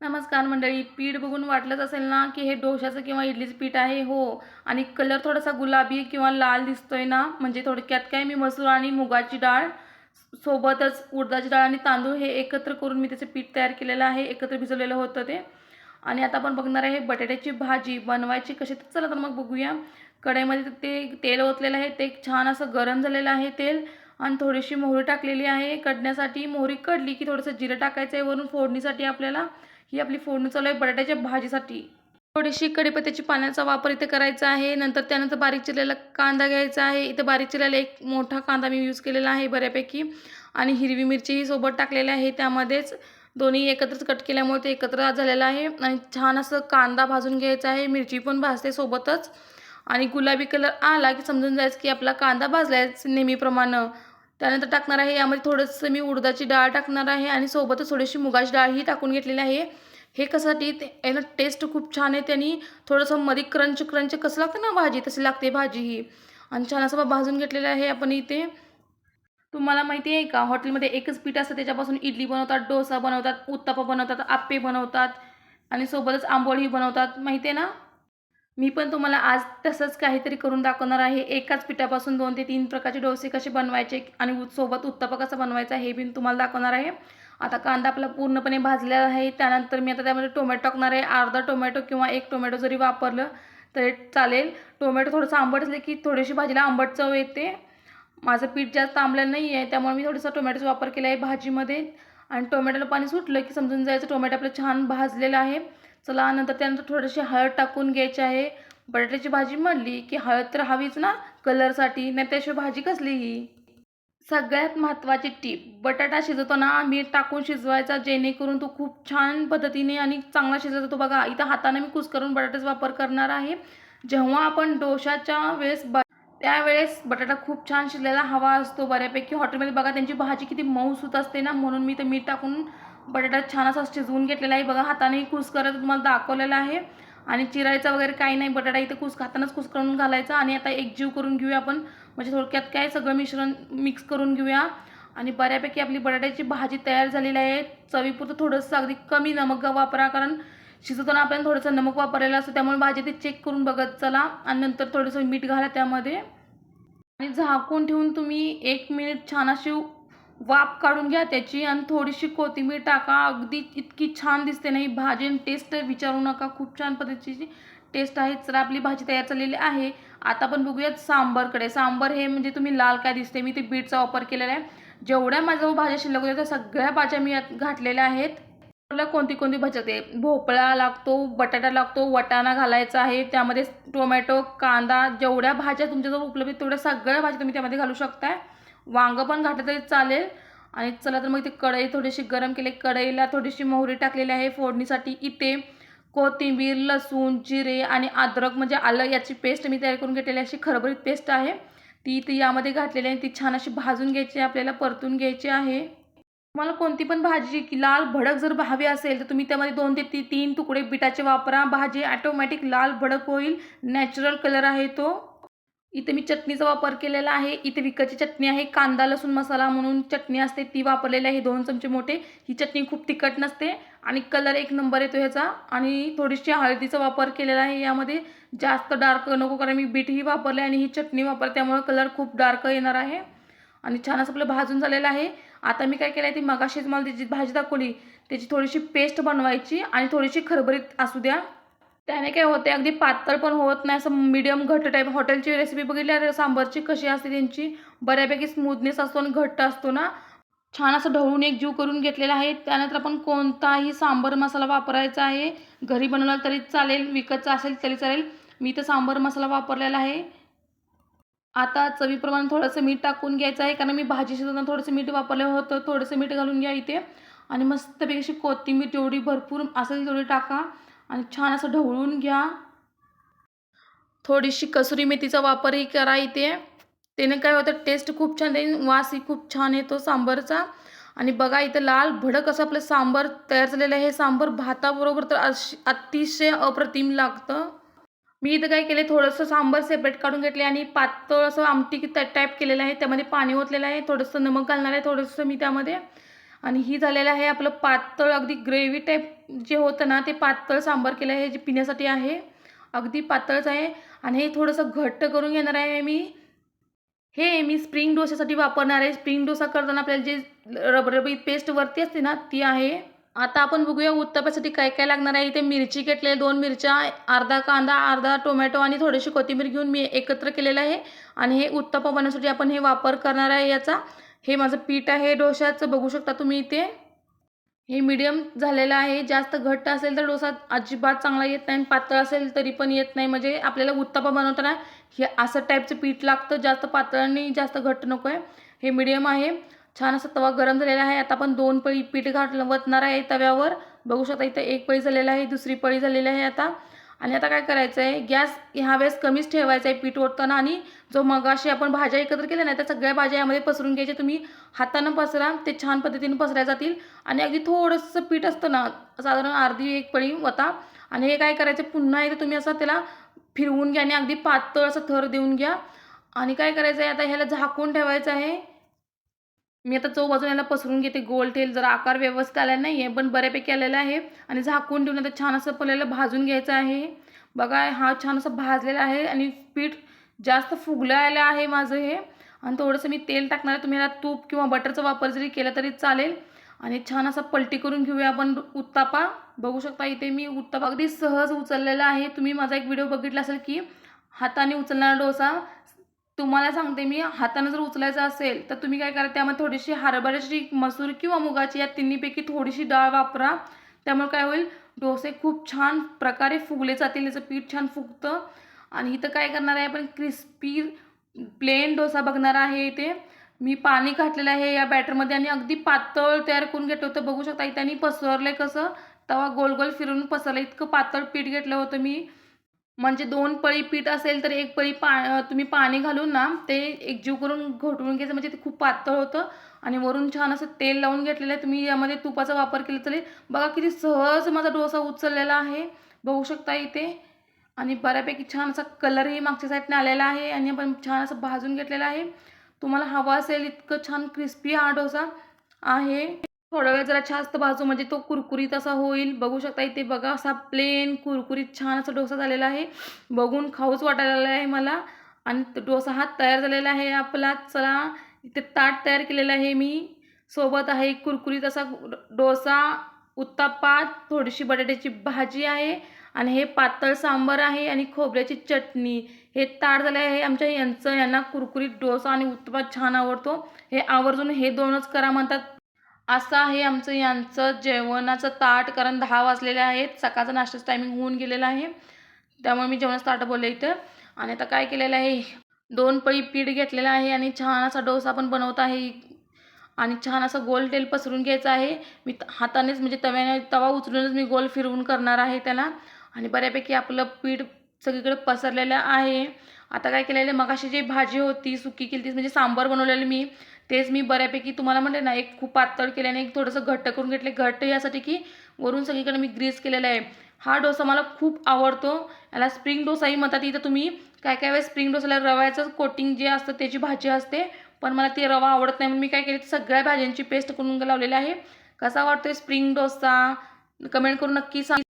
नमस्कार मंडळी पीठ बघून वाटलंच असेल ना की हे डोशाचं किंवा इडलीचं पीठ आहे? हो. आणि कलर थोडासा गुलाबी किंवा लाल दिसतोय ना? म्हणजे थोडक्यात काय? मी मसूर आणि मुगाची डाळ सोबतच उडदाची डाळ आणि तांदूळ हे एकत्र करून मी त्याचं पीठ तयार केलेलं आहे. एकत्र भिजवलेलं होतं ते. आणि आता आपण बघणार आहे बटाट्याची भाजी बनवायची कशी? तर चला तर मग बघूया. कढईमध्ये ते तेल ओतलेलं आहे. ते छान असं गरम झालेलं आहे तेल. आणि थोडीशी मोहरी टाकलेली आहे. कडण्यासाठी मोहरी कडली की थोडंसं जिरं टाकायचं आहे वरून फोडणीसाठी आपल्याला. ही आपली फोडणी चालू आहे बटाट्याच्या भाजीसाठी. थोडीशी कढीपत्त्याची पाण्याचा वापर इथे करायचा आहे. नंतर त्यानंतर बारीक चिरलेला कांदा घ्यायचा आहे. इथे बारीक चिरलेला एक मोठा कांदा मी यूज केलेला आहे बऱ्यापैकी. आणि हिरवी मिरचीही सोबत टाकलेली आहे. त्यामध्येच दोन्ही एकत्रच कट केल्यामुळे ते एकत्र झालेलं आहे. आणि छान असं कांदा भाजून घ्यायचा आहे. मिरची पण भाजते सोबतच. आणि गुलाबी कलर आला की समजून जायचं की आपला कांदा भाजला आहे नेहमीप्रमाणे. त्यानंतर टाकणार आहे. यामध्ये थोडंसं मी उडदाची डाळ टाकणार आहे. आणि सोबतच थोडीशी मुगाची डाळही टाकून घेतलेली आहे. हे कशासाठी? ते याला टेस्ट खूप छान आहे. त्यांनी थोडंसं मध्ये क्रंच क्रंच कसं लागतं ना भाजी तशी लागते भाजी ही. आणि छान असं भाजून घेतलेलं आहे आपण इथे. तुम्हाला माहिती आहे का? हॉटेलमध्ये एकच पीठ असतं त्याच्यापासून इडली बनवतात डोसा बनवतात उत्तापा बनवतात आप्पे बनवतात आणि सोबतच आंबोळी बनवतात. माहिती आहे ना? मी पण तुम्हाला आज तसंच काहीतरी करून दाखवणार आहे. एकाच पिठापासून दोन ते तीन प्रकारचे डोसे कसे बनवायचे आणि सोबत उत्तप्पा कसा बनवायचा हे बी तुम्हाला दाखवणार आहे. आता कांदा आपला पूर्णपणे भाजलेला आहे. त्यानंतर मी आता त्यामध्ये टोमॅटो टाकणार आहे. अर्धा टोमॅटो किंवा एक टोमॅटो जरी वापरलं तरी चालेल. टोमॅटो थोडंसं आंबट असले की थोडीशी भाजीला आंबट चव येते. माझं पीठ जास्त आंबलं नाही आहे त्यामुळे मी थोडंसं टोमॅटोचा वापर केला आहे भाजीमध्ये. आणि टोमॅटोला पाणी सुटलं की समजून जायचं टोमॅटो आपलं छान भाजलेलं आहे. चला नंतर त्यानंतर थोडीशी हळद टाकून घ्यायची आहे. बटाट्याची भाजी म्हणली की हळद तर हवीच ना कलरसाठी नाही त्याशिवाय भाजी कसली ही? सगळ्यात महत्त्वाची टीप बटाटा शिजवताना मीठ टाकून शिजवायचा जेणेकरून तो खूप छान पद्धतीने आणि चांगला शिजत जातो. बघा इथं हाताने मी कुसकरून बटाट्याचा वापर करणार आहे. जेव्हा आपण डोशाच्या वेळेस ब त्यावेळेस बटाटा खूप छान शिजलेला हवा असतो बऱ्यापैकी. हॉटेलमध्ये बघा त्यांची भाजी किती मऊसूत असते ना म्हणून मी ते मीठ टाकून बटाटा छान असा शिजवून घेतलेला आहे. बघा हाताने कुस करत तुम्हाला दाखवलेला आहे. आणि चिरायचा वगैरे काही नाही बटाटा इथे कुस खातानाच कुस करून घालायचा. आणि आता एक जीव करून घेऊया आपण. म्हणजे थोडक्यात काय सगळं मिश्रण मिक्स करून घेऊया. आणि बऱ्यापैकी आपली बटाट्याची भाजी तयार झालेली आहे. चवीपुरतं थोडंसं अगदी कमी नमक वापरा कारण शिजवताना आपल्याला थोडंसं नमक वापरलेलं असतं. त्यामुळे भाजी ते चेक करून बघत चला. आणि नंतर थोडंसं मीठ घाला त्यामध्ये. आणि झाकून ठेवून तुम्ही एक मिनिट छान अशी वाफ काढून घ्या त्याची आणि थोडीशी कोथिंबीर टाका. अगदी इतकी छान दिसते नाही भाजी टेस्ट विचारू नका. खूप छान पद्धतीची टेस्ट आहे. तर आपली भाजी तयार झालेली आहे. आता आपण बघूयात सांबरकडे. सांबर हे म्हणजे तुम्ही लाल काय दिसते? मी ते बीटचा वापर केलेला आहे. जेवढ्या माझ्या भाज्या शिल्लक होत्या त्या सगळ्या भाज्या मी यात घातलेल्या आहेत. आपल्याला कोणती कोणती भाज्या ते भोपळा लागतो बटाटा लागतो वटाणा घालायचा आहे. त्यामध्ये टोमॅटो कांदा जेवढ्या भाज्या तुमच्याजवळ उपलब्ध आहेत तेवढ्या सगळ्या भाज्या तुम्ही त्यामध्ये घालू शकताय. वांगं पण घातलं तरी चालेल. आणि चला तर मग ते कढई थोडीशी गरम केली. कढईला थोडीशी मोहरी टाकलेली आहे फोडणीसाठी. इथे कोथिंबीर लसूण जिरे आणि अद्रक म्हणजे आलं याची पेस्ट मी तयार करून घेतलेली अशी खरबरीत पेस्ट आहे. ती इथे यामध्ये घातलेली आहे ती छान अशी भाजून घ्यायची आहे, आपल्याला परतून घ्यायची आहे. तुम्हाला कोणती पण भाजी की लाल भडक जर हवी असेल तर तुम्ही त्यामध्ये दोन ते ती तीन तुकडे बिटाचे वापरा. भाजी ॲटोमॅटिक लाल भडक होईल. नॅचरल कलर आहे तो. इथे मी चटणीचा वापर केलेला आहे. इथे विकतची चटणी आहे. कांदा लसूण मसाला म्हणून चटणी असते. ती वापरलेली आहे. दोन चमचे मोठे. ही चटणी खूप तिखट नसते. आणि कलर एक नंबर येतो ह्याचा. आणि थोडीशी हळदीचा वापर केलेला आहे यामध्ये. जास्त डार्क नको कारण मी बीटही वापरले आणि ही चटणी वापरते. त्यामुळे कलर खूप डार्क येणार आहे. आणि छान असं आपलं भाजून झालेलं आहे. आता मी काय केलं आहे ती मगाशीच मला त्याची भाजी दाखवली. त्याची थोडीशी पेस्ट बनवायची आणि थोडीशी खरबरीत असू द्या. त्याने काय होते अगदी पातळ पण होत नाही. असं मीडियम घट्ट टाईप हॉटेलची रेसिपी बघितली आहे सांबारची कशी असते त्यांची. बऱ्यापैकी स्मूथनेस असतो आणि घट्ट असतो ना. छान असं ढवळून एक जीव करून घेतलेला आहे. त्यानंतर आपण कोणताही सांबर मसाला वापरायचा आहे. घरी बनवला तरी चालेल विकतचा असेल तरी चालेल. मी तर सांबर मसाला वापरलेला आहे. आता चवीप्रमाणे थोडंसं मीठ टाकून घ्यायचं आहे. कारण मी भाजी शिजवताना थोडंसं मीठ वापरलं होतं. थोडंसं मीठ घालून घ्या इथे. आणि मस्तपैकी अशी कोथिंबीर जेवढी भरपूर असेल तेवढी टाका. आणि छान असं ढवळून घ्या. थोडीशी कसुरी मेथीचा वापरही करा इथे. त्याने काय होतं टेस्ट खूप छान येईल वासही खूप छान येतो सांबरचा. आणि बघा इथं लाल भडक असं आपलं सांबर तयार झालेलं आहे. सांबर भाताबरोबर तर अश अतिशय अप्रतिम लागतं. मी इथं काय केले थोडंसं सांबर सेपरेट काढून घेतले आणि पातळ असं आमटी टाईप केलेलं आहे. त्यामध्ये पाणी ओतलेलं आहे. थोडंसं नमक घालणार आहे थोडंसं मी त्यामध्ये. आणि ही झालेलं आहे आपलं पातळ अगदी ग्रेव्ही टाईप जे होतं ना ते पातळ सांबार केलं आहे जे पिण्यासाठी आहे. अगदी पातळच आहे. आणि हे थोडंसं घट्ट करून घेणार आहे मी. हे मी स्प्रिंग डोशासाठी वापरणार आहे. स्प्रिंग डोसा करताना आपल्याला जे रबरबीत पेस्ट वरती असते ना ती आहे. आता आपण बघूया उत्तप्यासाठी काय काय लागणार आहे. इथे मिरची घेतली दोन मिरच्या अर्धा कांदा अर्धा टोमॅटो आणि थोडीशी कोथिंबीर घेऊन मी एकत्र केलेलं आहे. आणि हे उत्तप्पा बनवण्यासाठी आपण हे वापर करणार आहे याचा. हे माझं पीठ आहे डोशाचं बघू शकता तुम्ही इथे. हे मीडियम झालेलं आहे. जास्त घट्ट असेल तर डोसा अजिबात चांगला येत नाही. आणि पातळ असेल तरी पण येत नाही. म्हणजे आपल्याला उत्तापा बनवताना हे असं टाईपचं पीठ लागतं. जास्त पातळ आणि जास्त घट्ट नको आहे हे मीडियम आहे. छान असा तवा गरम झालेला आहे. आता आपण दोन पळी पीठ घाट वतणार आहे तव्यावर. बघू शकता इथं एक पळी झालेला आहे दुसरी पळी झालेली आहे आता. आणि आता काय करायचं आहे गॅस ह्या वेळेस कमीच ठेवायचा आहे पीठ ओतताना. आणि जो मगाशी आपण भाज्या एकत्र केल्या ना त्या सगळ्या भाज्या यामध्ये पसरून घ्यायच्या तुम्ही हातानं पसरा ते छान पद्धतीने पसराय जातील. आणि अगदी थोडंसं पीठ असतं ना साधारण अर्धी एक पळी वता. आणि हे काय करायचं? पुन्हा एकदा तुम्ही असं त्याला फिरवून घ्या आणि अगदी पातळ असं थर देऊन घ्या. आणि काय करायचं आहे आता ह्याला झाकून ठेवायचं आहे. मी आता चौ बाजून याला पसरून घेते. गोल तेल जरा आकार व्यवस्थित आला नाही आहे पण बऱ्यापैकी आलेला आहे. आणि झाकून देऊन आता छान असं पहिल्याला भाजून घ्यायचं आहे. बघा हा छान असं भाजलेला आहे आणि पीठ जास्त फुगलं आहे माझं हे. आणि थोडंसं मी तेल टाकणार आहे. तुम्ही याला तूप किंवा बटरचा वापर जरी केला तरी चालेल. आणि छान असा पलटी करून घेऊया आपण उत्तापा. बघू शकता इथे मी उत्तापा अगदी सहज उचललेला आहे. तुम्ही माझा एक व्हिडिओ बघितला असेल की हाताने उचलणारा डोसा तुम्हाला सांगते मी हातानं जर उचलायचं असेल तर तुम्ही काय करा त्यामध्ये थोडीशी हरभऱ्याची मसूर किंवा मुगाची या तिन्हीपैकी थोडीशी डाळ वापरा. त्यामुळे काय होईल डोसे खूप छान प्रकारे फुगले जातील याचं पीठ छान फुगतं. आणि इथं काय करणार आहे आपण क्रिस्पी प्लेन डोसा बघणार आहे इथे. मी पाणी घातलेलं आहे या बॅटरमध्ये आणि अगदी पातळ तयार करून घेतलं होतं. बघू शकता इथे आणि पसरलं कसं? तवा गोल गोल फिरून पसरलं इतकं पातळ पीठ घेतलं होतं मी. म्हणजे दोन पळी पीठ असेल तर एक पळी पा तुम्ही पाणी घालून ना ते एकजीव करून घोटवून घ्यायचं. म्हणजे ते खूप पातळ होतं. आणि वरून छान असं तेल लावून घेतलेलं आहे. तुम्ही यामध्ये तुपाचा वापर केला तरी बघा किती सहज माझा डोसा उचललेला आहे. बघू शकता इथे. आणि बऱ्यापैकी छान असा कलरही मागच्या साईडने आलेला आहे. आणि आपण छान असं भाजून घेतलेला आहे. तुम्हाला हवा असेल इतकं छान क्रिस्पी हा डोसा आहे. थोडा वेळ जरा जास्त भाजू म्हणजे तो कुरकुरीत असा होईल. बघू शकता इथे बघा असा प्लेन कुरकुरीत छान असा डोसा झालेला आहे. बघून खाऊच वाटायला आहे मला. आणि डोसा हा तयार झालेला आहे आपला. चला इथे ताट तयार केलेलं आहे मी. सोबत आहे कुरकुरीत असा डोसा उत्तापा थोडीशी बटाट्याची भाजी आहे आणि हे पातळ सांबर आहे आणि खोबऱ्याची चटणी. हे ताट झाले आहे आमच्या यांचं. यांना कुरकुरीत डोसा आणि उत्तपा छान आवडतो. हे आवर्जून हे दोनच करा म्हणतात. असं आहे आमचं यांचं जेवणाचं ताट कारण दहा वाजलेले आहेत. सकाळचं नाश्त्याचं टायमिंग होऊन गेलेलं आहे. त्यामुळे मी जेवणाचं ताट बोलले इथं. आणि आता काय केलेलं आहे? दोन पळी पीठ घेतलेलं आहे आणि छान असा डोसा पण बनवत आहे. आणि छान असं गोल तेल पसरून घ्यायचं आहे. मी हातानेच म्हणजे तव्याने तवा उचलूनच मी गोल फिरवून करणार आहे त्याला. आणि बऱ्यापैकी आपलं पीठ सगळीकडे पसरलेलं आहे. आता काय केलेलं आहे? मगाशी जी भाजी होती सुकी केली ती म्हणजे सांबार बनवलेलं मी. तेच मी बऱ्यापैकी तुम्हाला म्हणते ना एक खूप पातळ केल्याने एक थोडंसं घट्ट करून घेतले. घट्ट यासाठी की वरून सगळीकडे मी ग्रीस केलेला आहे. हा डोसा मला खूप आवडतो. याला स्प्रिंग डोसाही म्हणतात. इथं तुम्ही काय काय वेळेस स्प्रिंग डोसाला रव्याचं कोटिंग जे असतं त्याची भाजी असते पण मला ती रवा आवडत नाही. म्हणून मी काय केली सगळ्या भाज्यांची पेस्ट करून लावलेली आहे. कसा वाटतोय स्प्रिंग डोसा? कमेंट करून नक्की सांग.